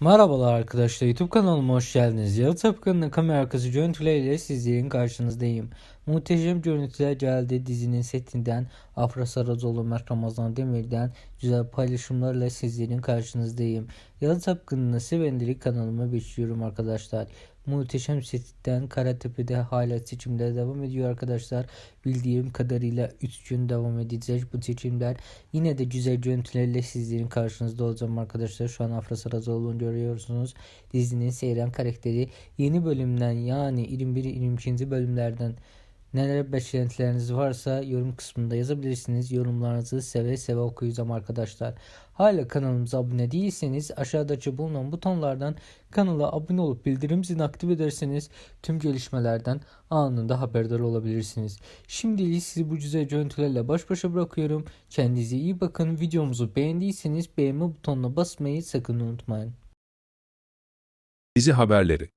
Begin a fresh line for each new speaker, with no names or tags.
Merhabalar arkadaşlar YouTube kanalıma hoş geldiniz. Yalı Tapkan'ın kamera arkası görüntüleriyle sizlerin karşınızdayım. Muhteşem görüntüler geldi dizinin setinden Afra Saracoğlu, Mert Ramazan Demir'den güzel paylaşımlarla sizlerin karşınızdayım. Yalı Tapkan'ın sevenleri kanalıma bekliyorum arkadaşlar. Muhteşem setten Karatepe'de hala seçimler devam ediyor arkadaşlar. Bildiğim kadarıyla 3 gün devam edecek bu seçimler. Yine de güzel görüntülerle sizlerin karşınızda olacağım arkadaşlar. Şu an Afra Saracoğlu'nu görüyorsunuz. Dizinin seyren karakteri yeni bölümden yani 21 22. bölümlerden neler beklentileriniz varsa yorum kısmında yazabilirsiniz. Yorumlarınızı seve seve okuyacağım arkadaşlar. Hala kanalımıza abone değilseniz aşağıdaki bulunan butonlardan kanala abone olup bildirim zilini aktif ederseniz tüm gelişmelerden anında haberdar olabilirsiniz. Şimdilik sizi bu güzel görüntülerle baş başa bırakıyorum. Kendinize iyi bakın. Videomuzu beğendiyseniz beğenme butonuna basmayı sakın unutmayın.
Dizi haberleri